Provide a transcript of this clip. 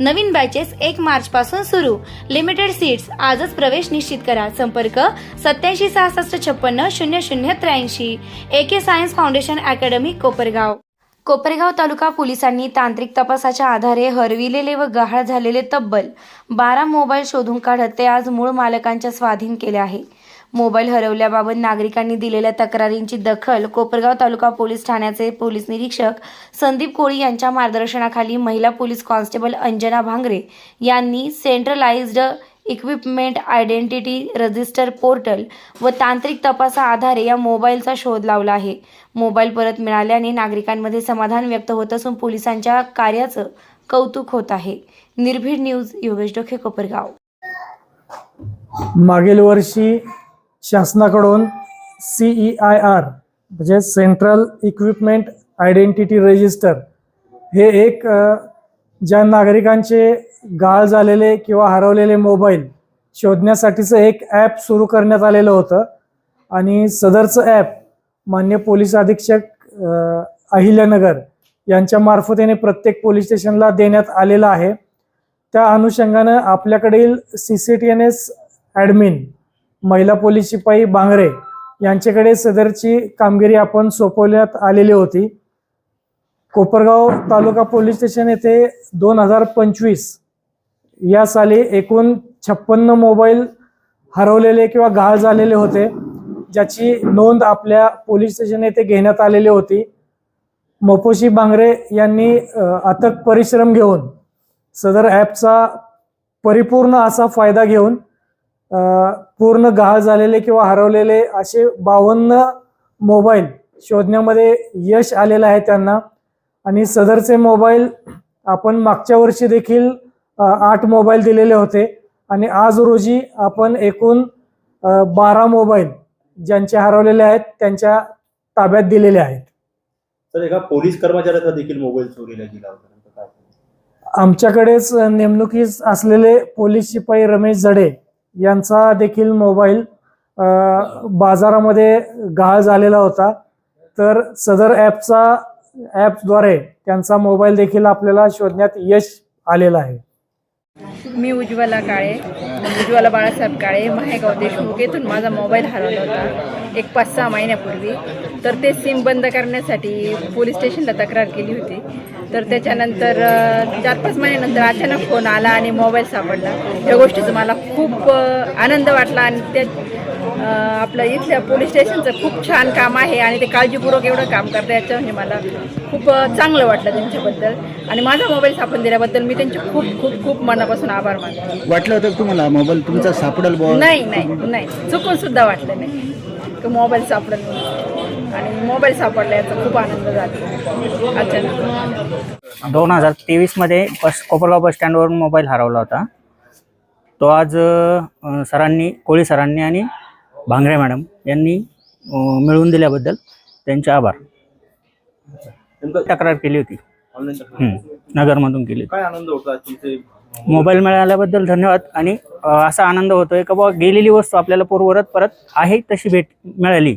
नवीन batches एक मार्च पासून सुरू. लिमिटेड सीट्स आजच प्रवेश निश्चित करा. संपर्क सत्याऐंशी सहासष्ट छप्पन्न शून्य शून्य त्र्याऐंशी. A K science foundation academy Kopargaon. Kopargaon taluka पोलिसांनी तांत्रिक तपासाच्या आधारे हरविलेले व गहाळ झालेले तब्बल बारा मोबाईल शोधून काढत ते आज मूळ मालकांच्या स्वाधीन केले आहे. मोबाईल हरवल्याबाबत नागरिकांनी दिलेल्या तक्रारींची दखल कोपरगाव तालुका पोलीस ठाण्याचे पोलीस निरीक्षक संदीप कोळी यांच्या मार्गदर्शनाखाली महिला पोलीस कॉन्स्टेबल अंजना भांगरे यांनी centralised equipment identity register portal व तांत्रिक तपासा आधारे या मोबाईलचा शोध लावला आहे. मोबाईल परत मिळाल्याने नागरिकांमध्ये समाधान व्यक्त होत असून पोलिसांच्या कार्याचं कौतुक होत आहे. निर्भीड न्यूज योगेश डोखे कोपरगाव. मागील वर्षी शासनाकडून सीई आय आर म्हणजे सेंट्रल इक्विपमेंट आयडेंटिटी रजिस्टर हे एक ज्या नागरिकांचे गाळ झालेले किंवा हरवलेले मोबाईल शोधण्यासाठीचं एक ॲप सुरू करण्यात आलेलं होतं. आणि सदरचं ॲप मान्य पोलीस अधीक्षक अहिल्यानगर यांच्या मार्फतीने प्रत्येक पोलीस स्टेशनला देण्यात आलेलं आहे. त्या अनुषंगानं आपल्याकडील C C T N S admin महिला पोलीस शिपाई बांगरे यांच्याकडे सदरची कामगिरी आपण सोपवण्यात आलेली होती. कोपरगाव तालुका पोलीस स्टेशन येथे दोन हजार पंचवीस या साली एकूण छप्पन्न मोबाईल हरवलेले किंवा गहाळ झालेले होते. ज्याची नोंद आपल्या पोलीस स्टेशन येथे घेण्यात आलेली होती. मोपोशी बांगरे यांनी अथक परिश्रम घेऊन सदर ॲपचा परिपूर्ण असा फायदा घेऊन पूर्ण गहाळ झालेले किंवा हरवलेले असे बावन्न मोबाईल शोधण्यामध्ये यश आलेलं आहे त्यांना. आणि सदरचे मोबाईल आपण मागच्या वर्षी देखील आठ मोबाईल दिलेले होते. आणि आज रोजी आपण एकूण बारा मोबाईल ज्यांचे हरवलेले आहेत त्यांच्या ताब्यात दिलेले आहेत. तर एका पोलीस कर्मचाऱ्याचा देखील मोबाईल चोरीला गेला होता आमच्याकडेच नेमणुकीस असलेले पोलीस शिपाई रमेश जडे यांचा देखील मोबाईल बाजारामध्ये गहाळ झालेला होता. तर सदर ॲपचा ॲपद्वारे त्यांचा मोबाईल देखील आपल्याला शोधण्यात यश आलेलं आहे. मी उज्ज्वला काळे उज्ज्वला बाळासाहेब काळे माहेगाव देशमुख येथून माझा मोबाईल हरवला होता. एक पाच सहा महिन्यापूर्वी. तर ते सिम बंद करण्यासाठी पोलीस स्टेशनला तक्रार केली होती. तर त्याच्यानंतर चार पाच महिन्यानंतर अचानक फोन आला आणि मोबाईल सापडला. या गोष्टीचा मला खूप आनंद वाटला आणि त्या आपलं इथल्या पोलीस स्टेशनचं खूप छान काम आहे आणि ते काळजीपूर्वक एवढं काम करतं याच्यामध्ये मला खूप चांगलं वाटलं त्यांच्याबद्दल. आणि माझा मोबाईल सापडून दिल्याबद्दल मी त्यांचे खूप खूप खूप मनापासून आभार मानते. वाटलं होतं तुम्हाला मोबाईल तुमचा सापडेल नाही नाही नाही. चुकून सुद्धा वाटलं नाही. मोबाईल सापडेल म्हणून. आणि मोबाईल सापडला याचा खूप आनंद झाला. अचानक. दोन हजार तेवीसमध्ये बस कोपरगाव बस स्टँडवरून मोबाईल हरवला होता. तो आज सरांनी कोळी सरांनी आणि भांगरे मॅडम यांनी मिळवून दिल्याबद्दल त्यांचे आभार. तक्रार केली होती. नगरमधून केली होती. काय आनंद होता तुमचे? मोबाईल मिळाल्याबद्दल धन्यवाद आणि असा आनंद होतोय का बाबा गेलेली वस्तू आपल्याला पूर्वरत परत आहे तशी भेट मिळाली.